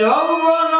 যৌবন